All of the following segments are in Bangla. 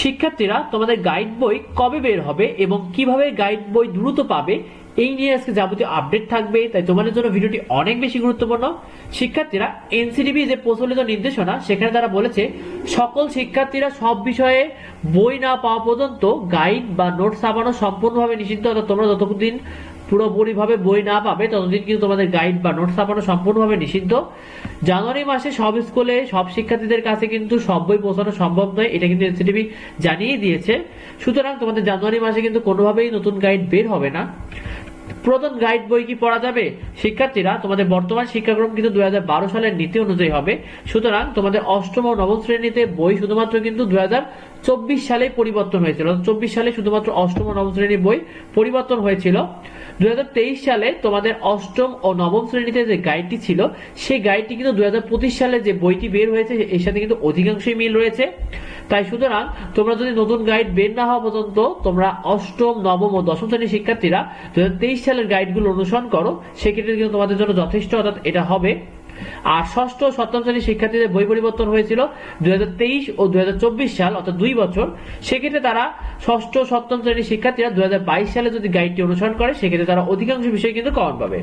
শিক্ষার্থীরা, তোমাদের গাইড বই কবে বের হবে এবং কীভাবে গাইড বই দ্রুত পাবে, এই নিয়ে আজকে যাবতীয় আপডেট থাকবে। তাই তোমাদের জন্য ভিডিওটি অনেক বেশি গুরুত্বপূর্ণ। শিক্ষার্থীরা এনসিডিবি যে প্রচলিত নির্দেশনা, সেখানে তারা বলেছে, সকল শিক্ষার্থীরা সব বিষয়ে বই না পাওয়া পর্যন্ত গাইড বা নোট ছাপানো সম্পূর্ণভাবে নিষিদ্ধ। তোমরা যতদিন পুরোপুরিভাবে বই না পাবে, ততদিন কিন্তু তোমাদের গাইড বা নোট ছাপানো সম্পূর্ণভাবে নিষিদ্ধ। জানুয়ারি মাসে সব স্কুলে সব শিক্ষার্থীদের কাছে কিন্তু সব বই পৌঁছানো সম্ভব নয়, এটা কিন্তু এনসিটিভি জানিয়ে দিয়েছে। সুতরাং তোমাদের জানুয়ারি মাসে কিন্তু কোনোভাবেই নতুন গাইড বের হবে না। প্রধান গাইড বই কি পড়া যাবে? শিক্ষার্থীরা, তোমাদের বর্তমান শিক্ষাক্রম কিন্তু দুই সালের নীতি অনুযায়ী হবে। সুতরাং তোমাদের অষ্টম ও নবম শ্রেণীতে বই শুধুমাত্র কিন্তু দুই সালে পরিবর্তন হয়েছিল। চব্বিশ সালে শুধুমাত্র অষ্টম ও নবম শ্রেণির বই পরিবর্তন হয়েছিল। দুই হাজার তেইশ সালে তোমাদের অষ্টম ও নবম শ্রেণীতে যে গাইডটি ছিল, সেই গাইডটি কিন্তু দুই হাজার পঁচিশ সালে যে বইটি বের হয়েছে, এর সাথে কিন্তু অধিকাংশই মিল রয়েছে। তাই সুতরাং তোমরা যদি নতুন গাইড বের না হওয়া পর্যন্ত তোমরা অষ্টম, নবম ও দশম শ্রেণির শিক্ষার্থীরা দু হাজার তেইশ সালের গাইডগুলো অনুসরণ করো, সেক্ষেত্রে কিন্তু তোমাদের জন্য যথেষ্ট, অর্থাৎ এটা হবে। আর ষষ্ঠ সপ্তম শ্রেণির শিক্ষার্থীদের বই পরিবর্তন হয়েছিল দুই হাজার তেইশ ও দু হাজার চব্বিশ সাল, অর্থাৎ দুই বছর। সেক্ষেত্রে তারা ষষ্ঠ সপ্তম শ্রেণির শিক্ষার্থীরা দুই হাজার বাইশ সালে যদি গাইডটি অনুসরণ করে, সেক্ষেত্রে তারা অধিকাংশ বিষয় কিন্তু কমন পাবে।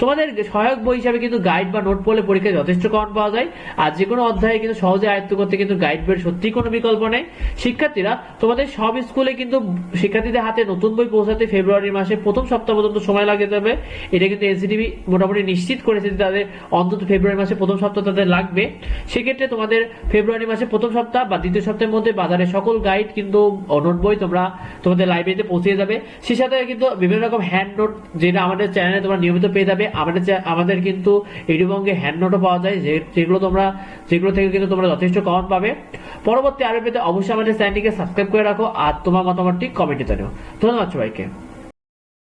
তোমাদের সহায়ক বই হিসাবে কিন্তু গাইড বা নোট পড়লে পরীক্ষায় যথেষ্ট কমন পাওয়া যায়। আর যে কোনো অধ্যায়ে কিন্তু সহজে আয়ত্ত করতে কিন্তু গাইড বইয়ের সত্যি কোনো বিকল্প নেই। শিক্ষার্থীরা, তোমাদের সব স্কুলে কিন্তু শিক্ষার্থীদের হাতে নতুন বই পৌঁছাতে ফেব্রুয়ারি মাসে প্রথম সপ্তাহ পর্যন্ত সময় লাগে যাবে। এটা কিন্তু এনসিটিভি মোটামুটি নিশ্চিত করেছে যে তাদের অন্তত ফেব্রুয়ারি মাসে প্রথম সপ্তাহ তাদের লাগবে। সেক্ষেত্রে তোমাদের ফেব্রুয়ারি মাসে প্রথম সপ্তাহ বা দ্বিতীয় সপ্তাহের মধ্যে বাজারে সকল গাইড কিন্তু নোট বই তোমরা তোমাদের লাইব্রেরিতে পৌঁছে যাবে। সে সাথে কিন্তু বিভিন্ন রকম হ্যান্ড নোট যেটা আমাদের চ্যানেলে তোমরা নিয়মিত পেয়ে যাবে। আমাদের চা- আমাদের কিন্তু ইডিবঙ্গে হ্যান্ড নোটও পাওয়া যায় যেগুলো তোমরা যেগুলো থেকে কিন্তু তোমরা যথেষ্ট কমন পাবে। পরবর্তী আরও পেতে অবশ্যই আমাদের চ্যানেলটিকে সাবস্ক্রাইব করে রাখো আর তোমার মতামতটি কমেন্টে জানিও। ধন্যবাদ সবাইকে।